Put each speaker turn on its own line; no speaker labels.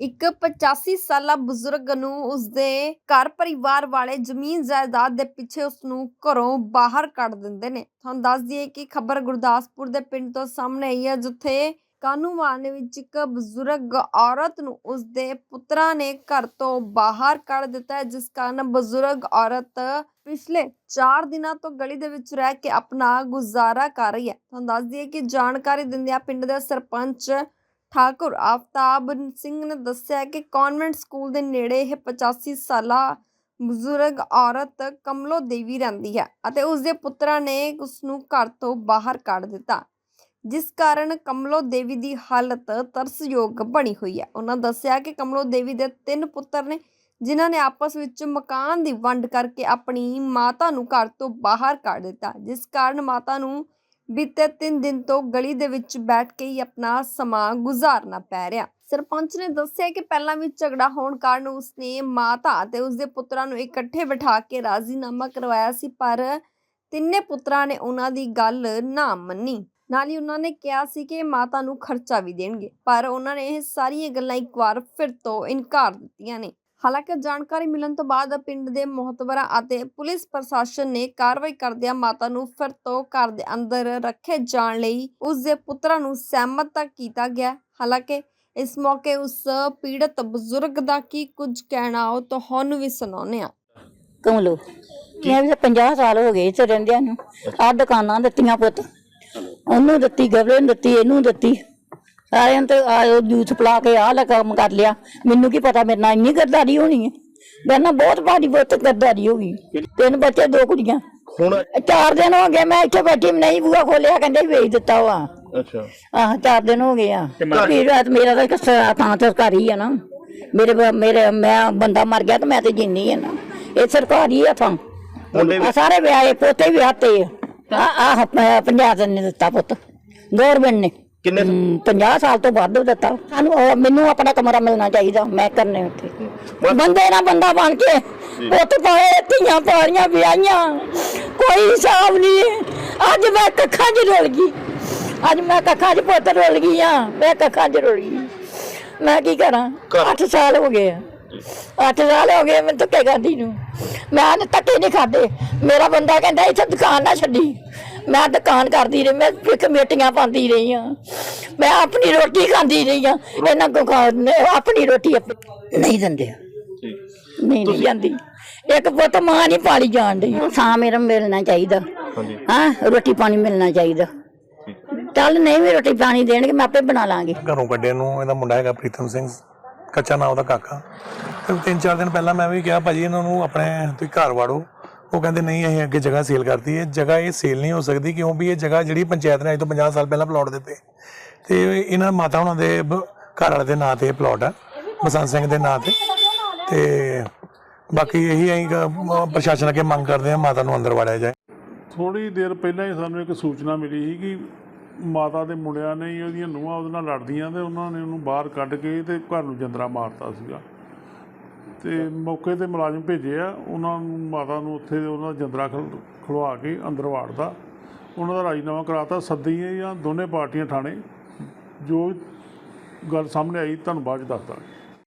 ਇੱਕ 85 ਸਾਲਾ ਬਜ਼ੁਰਗ ਨੂੰ ਉਸਦੇ ਘਰ ਪਰਿਵਾਰ ਵਾਲੇ ਜ਼ਮੀਨ ਜਾਇਦਾਦ ਦੇ ਪਿੱਛੇ ਉਸ ਨੂੰ ਘਰੋਂ ਬਾਹਰ ਕੱਢ ਦਿੰਦੇ ਨੇ। ਤੁਹਾਨੂੰ ਦੱਸ ਦਈਏ ਕਿ ਖਬਰ ਗੁਰਦਾਸਪੁਰ ਦੇ ਪਿੰਡ ਤੋਂ ਸਾਹਮਣੇ ਆਈ ਹੈ, ਜਿੱਥੇ ਕਾਨੂੰਵਾਨ ਵਿੱਚ ਇੱਕ ਬਜ਼ੁਰਗ ਔਰਤ ਨੂੰ ਉਸਦੇ ਪੁੱਤਰਾਂ ਨੇ ਘਰ ਤੋਂ ਬਾਹਰ ਕੱਢ ਦਿੱਤਾ ਹੈ, ਜਿਸ ਕਾਰਨ ਬਜ਼ੁਰਗ ਔਰਤ ਪਿਛਲੇ 4 ਦਿਨਾਂ ਤੋਂ ਗਲੀ ਦੇ ਵਿੱਚ ਰਹਿ ਕੇ ਆਪਣਾ ਗੁਜ਼ਾਰਾ ਕਰ ਰਹੀ ਹੈ। ਤੁਹਾਨੂੰ ਦੱਸ ਦਈਏ ਕਿ ਜਾਣਕਾਰੀ ਦਿੰਦਿਆਂ ਪਿੰਡ ਦੇ ਸਰਪੰਚ ਠਾਕੁਰ, ਆਫਤਾਬ ਸਿੰਘ ਨੇ ਦੱਸਿਆ ਕਿ ਕਨਵੈਂਟ ਸਕੂਲ ਦੇ ਨੇੜੇ ਇਹ 85 ਸਾਲਾ ਬਜ਼ੁਰਗ ਔਰਤ ਕਮਲੋ ਦੇਵੀ ਰਹਿੰਦੀ ਹੈ ਅਤੇ ਉਸ ਦੇ ਪੁੱਤਰਾਂ ਨੇ ਉਸ ਨੂੰ ਘਰ ਤੋਂ ਬਾਹਰ ਕੱਢ ਦਿੱਤਾ, ਜਿਸ ਕਾਰਨ ਕਮਲੋ ਦੇਵੀ ਦੀ ਹਾਲਤ ਤਰਸਯੋਗ ਬਣੀ ਹੋਈ ਹੈ। ਉਹਨਾਂ ਦੱਸਿਆ ਕਿ ਕਮਲੋ ਦੇਵੀ ਦੇ ਤਿੰਨ ਪੁੱਤਰ ਨੇ, ਜਿਨ੍ਹਾਂ ਨੇ ਆਪਸ ਵਿੱਚ ਮਕਾਨ ਦੀ ਵੰਡ ਕਰਕੇ ਆਪਣੀ ਮਾਤਾ ਨੂੰ ਘਰ ਤੋਂ ਬਾਹਰ ਕੱਢ ਦਿੱਤਾ, ਜਿਸ ਕਾਰਨ ਮਾਤਾ ਨੂੰ ਬੀਤੇ 3 ਦਿਨ ਤੋਂ ਗਲੀ ਦੇ ਵਿੱਚ ਬੈਠ ਕੇ ਹੀ ਆਪਣਾ ਸਮਾਂ ਗੁਜ਼ਾਰਨਾ ਪੈ ਰਿਹਾ। ਸਰਪੰਚ ਨੇ ਦੱਸਿਆ ਕਿ ਪਹਿਲਾਂ ਵੀ ਝਗੜਾ ਹੋਣ ਕਾਰਨ ਉਸਨੇ ਮਾਤਾ ਤੇ ਉਸਦੇ ਪੁੱਤਰਾਂ ਨੂੰ ਇਕੱਠੇ ਬਿਠਾ ਕੇ ਰਾਜ਼ੀਨਾਮਾ ਕਰਵਾਇਆ ਸੀ, ਪਰ ਤਿੰਨੇ ਪੁੱਤਰਾਂ ਨੇ ਉਹਨਾਂ ਦੀ ਗੱਲ ਨਾ ਮੰਨੀ। ਨਾਲ ਹੀ ਉਹਨਾਂ ਨੇ ਕਿਹਾ ਸੀ ਕਿ ਮਾਤਾ ਨੂੰ ਖਰਚਾ ਵੀ ਦੇਣਗੇ, ਪਰ ਉਹਨਾਂ ਨੇ ਇਹ ਸਾਰੀਆਂ ਗੱਲਾਂ ਇੱਕ ਵਾਰ ਫਿਰ ਤੋਂ ਇਨਕਾਰ ਦਿੱਤੀਆਂ ਨੇ। ਹਾਲਾਂਕਿ ਜਾਣਕਾਰੀ ਮਿਲਣ ਤੋਂ ਬਾਅਦ ਪਿੰਡ ਦੇ ਮੋਹਤਵਰਾਂ ਅਤੇ ਪੁਲਿਸ ਪ੍ਰਸ਼ਾਸਨ ਨੇ ਕਾਰਵਾਈ ਕਰਦਿਆਂ ਮਾਤਾ ਨੂੰ ਫਿਰ ਤੋਂ ਘਰ ਦੇ ਅੰਦਰ ਰੱਖੇ ਜਾਣ ਲਈ ਉਸ ਦੇ ਪੁੱਤਰਾਂ ਨੂੰ ਸਹਿਮਤ ਤੱਕ ਕੀਤਾ ਗਿਆ। ਹਾਲਾਂਕਿ ਇਸ ਮੌਕੇ ਉਸ ਪੀੜਤ ਬਜ਼ੁਰਗ ਦਾ ਕੀ ਕੁਝ ਕਹਿਣਾ ਉਹ ਤੁਹਾਨੂੰ ਵੀ ਸੁਣਾਉਂਦੇ ਆ
ਕਮਲੋ ਮੈਂ ਵੀ 50 ਸਾਲ ਹੋ ਗਏ ਇੱਥੇ ਰਹਿੰਦਿਆਂ ਨੂੰ। ਆ ਦੁਕਾਨਾਂ ਦਿੱਤੀਆਂ ਪੁੱਤ। ਉਹਨੂੰ ਦਿੱਤੀ ਗਵਲੇ ਨੂੰ ਦਿੱਤੀ ਇਹਨੂੰ ਦਿੱਤੀ। ਸਾਰਿਆਂ ਤੇ ਆਇਓ ਜੂਸ ਪਲਾ ਕੇ ਆਹ ਲੈ ਕੰਮ ਕਰ ਲਿਆ। ਮੈਨੂੰ ਕੀ ਪਤਾ ਮੇਰੇ ਨਾਲ ਇੰਨੀ ਗਰਦਾਰੀ ਹੋਣੀ ਹੈ। ਮੇਰੇ ਨਾਲ ਬਹੁਤ ਭਾਰੀ ਬਹੁਤ ਗਰਦਾਰੀ ਹੋ ਗਈ। ਤਿੰਨ ਬੱਚੇ ਦੋ ਕੁੜੀਆਂ।
ਹੁਣ
ਚਾਰ ਦਿਨ ਹੋ ਗਏ ਮੈਂ ਇੱਥੇ ਬੈਠੀ ਨਹੀਂ ਬੂਆ ਖੋਲਿਆ ਕਹਿੰਦੇ ਵੇਚ ਦਿੱਤਾ ਵਾ।
ਅੱਛਾ।
ਆਹ ਚਾਰ ਦਿਨ ਹੋ ਗਏ ਆ। ਵੀ ਰਾਤ ਮੇਰਾ ਤਾਂ ਇੱਕ ਸ- ਥਾਂ ਤੇ ਸਰਕਾਰੀ ਆ ਨਾ। ਮੇਰੇ ਮੇਰੇ ਮੈਂ ਬੰਦਾ ਮਰ ਗਿਆ ਤੇ ਮੈਂ ਤੇ ਜਿੰਨੀ ਆ ਨਾ। ਇਹ ਸਰਕਾਰੀ ਆ ਥਾਂ।
ਮੁੰਡੇ
ਆ ਸਾਰੇ ਵਿਆਹੇ ਪੋਤੇ ਵੀ ਆਤੇ ਆ। ਆ ਪੰਜਾਬ ਨੇ ਦਿੱਤਾ ਪੁੱਤ। ਗੌਰਮੈਂਟ ਨੇ।
ਕਿੰਨੇ
ਹਮ, 50 ਸਾਲ ਤੋਂ ਵੱਧ ਦਿੱਤਾ। ਸਾਨੂੰ ਉਹ- ਮੈਨੂੰ ਆਪਣਾ ਕਮਰਾ ਮਿਲਣਾ ਚਾਹੀਦਾ ਮੈਂ ਕਰਨੇ ਉੱਥੇ। ਬੰਦੇ ਨਾ ਬੰਦਾ ਬਣ ਕੇ ਪੁੱਤ ਪਾਏ ਧੀਆਂ ਪਾਲੀਆਂ ਵਿਆਹੀਆਂ। ਕੋਈ ਹਿਸਾਬ ਨਹੀਂ। ਅੱਜ ਮੈਂ ਕੱਖਾਂ 'ਚ ਰੁਲ ਗਈ। ਅੱਜ ਮੈਂ ਕੱਖਾਂ 'ਚ ਪੁੱਤ ਰੁਲ ਗਈ ਆ। ਮੈਂ ਕੱਖਾਂ 'ਚ ਰੁਲ ਗਈ। ਮੈਂ ਕੀ ਕਰਾਂ?
ਘਰ-
8 ਸਾਲ ਹੋ ਗਏ ਆ। 8 ਸਾਲ ਹੋ ਗਏ ਮੈਂ ਧੱਕੇ ਖਾਂਦੀ ਨੂੰ। ਮੈਂ ਤਾਂ ਧੱਕੇ ਨਹੀਂ ਖਾਦੇ ਮੇਰਾ ਬੰਦਾ ਕਹਿੰਦਾ ਇੱਥੇ ਦੁਕਾਨ ਨਾ ਛੱਡੀ। ਮੈਂ ਦੁਕਾਨ ਕਰਦੀ ਰਹੀ ਮੈਂ ਕਮੇਟੀਆਂ ਪਾਉਂਦੀ ਰਹੀ ਆ ਮੈਂ ਆਪਣੀ ਰੋਟੀ ਖਾਂਦੀ ਰਹੀ ਆ ਇਹਨਾਂ ਕੋ ਖਾ- ਨੇ ਆਪਣੀ ਰੋਟੀ ਨਹੀਂ ਦਿੰਦੇ। ਨਹੀਂ ਨਹੀਂ ਜਾਂਦੀ। ਇੱਕ ਪੁੱਤ ਮਾਂ ਨਹੀਂ ਪਾਲੀ ਜਾਣ ਦੀ ਸਾਂ ਮੇਰਾ ਮਿਲਣਾ ਚਾਹੀਦਾ।
ਹਾਂਜੀ।
ਹਾਂ ਰੋਟੀ ਪਾਣੀ ਮਿਲਣਾ ਚਾਹੀਦਾ। ਚੱਲ ਨਹੀਂ ਵੀ ਰੋਟੀ ਪਾਣੀ ਦੇਣਗੇ ਮੈਂ ਆਪੇ ਬਣਾ ਲਾਂਗੀ।
ਘਰੋਂ ਕੱਢੇ ਨੂੰ ਇਹਦਾ ਮੁੰਡਾ ਹੈਗਾ ਪ੍ਰੀਤਮ ਸਿੰਘ। ਕੱਚਾ ਨਾਂ ਉਹਦਾ ਕਾਕਾ। ਤੇ ਤਿੰਨ ਚਾਰ ਦਿਨ ਪਹਿਲਾਂ ਮੈਂ ਵੀ ਕਿਹਾ ਭਾਜੀ ਇਹਨਾਂ ਨੂੰ ਆਪਣੇ ਤੁਸੀਂ ਘਰ ਵਾੜੋ। ਉਹ ਕਹਿੰਦੇ ਨਹੀਂ, ਅਸੀਂ ਅੱਗੇ ਜਗ੍ਹਾ ਸੇਲ ਕਰਤੀ ਹੈ। ਜਗ੍ਹਾ ਇਹ ਸੇਲ ਨਹੀਂ ਹੋ ਸਕਦੀ ਕਿਉਂ ਵੀ ਇਹ ਜਗ੍ਹਾ ਜਿਹੜੀ ਪੰਚਾਇਤ ਨੇ ਅੱਜ ਤੋਂ 50 ਸਾਲ ਪਹਿਲਾਂ ਪਲਾਟ ਦਿੱਤੇ। ਤੇ ਇਹਨਾਂ ਮਾਤਾ ਉਹਨਾਂ ਦੇ ਘਰ ਵਾਲੇ ਦੇ ਨਾਂ ਤੇ ਪਲਾਟ ਆ, ਬਸੰਤ ਸਿੰਘ ਦੇ ਨਾਂ ਤੇ। ਤੇ ਬਾਕੀ ਇਹੀ ਅਸੀਂ ਪ੍ਰਸ਼ਾਸਨ ਅੱਗੇ ਮੰਗ ਕਰਦੇ ਹਾਂ ਮਾਤਾ ਨੂੰ ਅੰਦਰ ਵਾੜਿਆ ਜਾਏ।
ਥੋੜੀ ਦੇਰ ਪਹਿਲਾਂ ਹੀ ਸਾਨੂੰ ਇੱਕ ਸੂਚਨਾ ਮਿਲੀ ਸੀ ਕਿ ਮਾਤਾ ਦੇ ਮੁੰਡਿਆਂ ਨੇ ਹੀ ਉਹਦੀਆਂ ਨੂੰਹਾਂ ਉਹਦੇ ਨਾਲ ਲੜਦੀਆਂ ਤੇ ਉਹਨਾਂ ਨੇ ਉਹਨੂੰ ਬਾਹਰ ਕੱਢ ਕੇ ਤੇ ਘਰ ਨੂੰ ਜੰਦਰਾ ਮਾਰਤਾ ਸੀਗਾ। ਤੇ ਮੌਕੇ ਤੇ ਮੁਲਾਜ਼ਮ ਭੇਜੇ ਆ। ਉਹਨਾਂ ਨੂੰ, ਮਾਤਾ ਨੂੰ ਉੱਥੇ ਉਹਨਾਂ ਦਾ ਜੰਦਰਾ ਖਲਵਾ ਕੇ ਅੰਦਰ ਵਾੜਦਾ ਉਹਨਾਂ ਦਾ ਰਾਜੀਨਾਮਾ ਕਰਾਤਾ। ਸੱਦੀਆਂ ਜਾਂ ਦੋਨੇ ਪਾਰਟੀਆਂ ਥਾਣੇ। ਜੋ ਗੱਲ ਸਾਹਮਣੇ ਆਈ ਤੁਹਾਨੂੰ ਬਾਅਦ ਚ ਦੱਸਦਾ।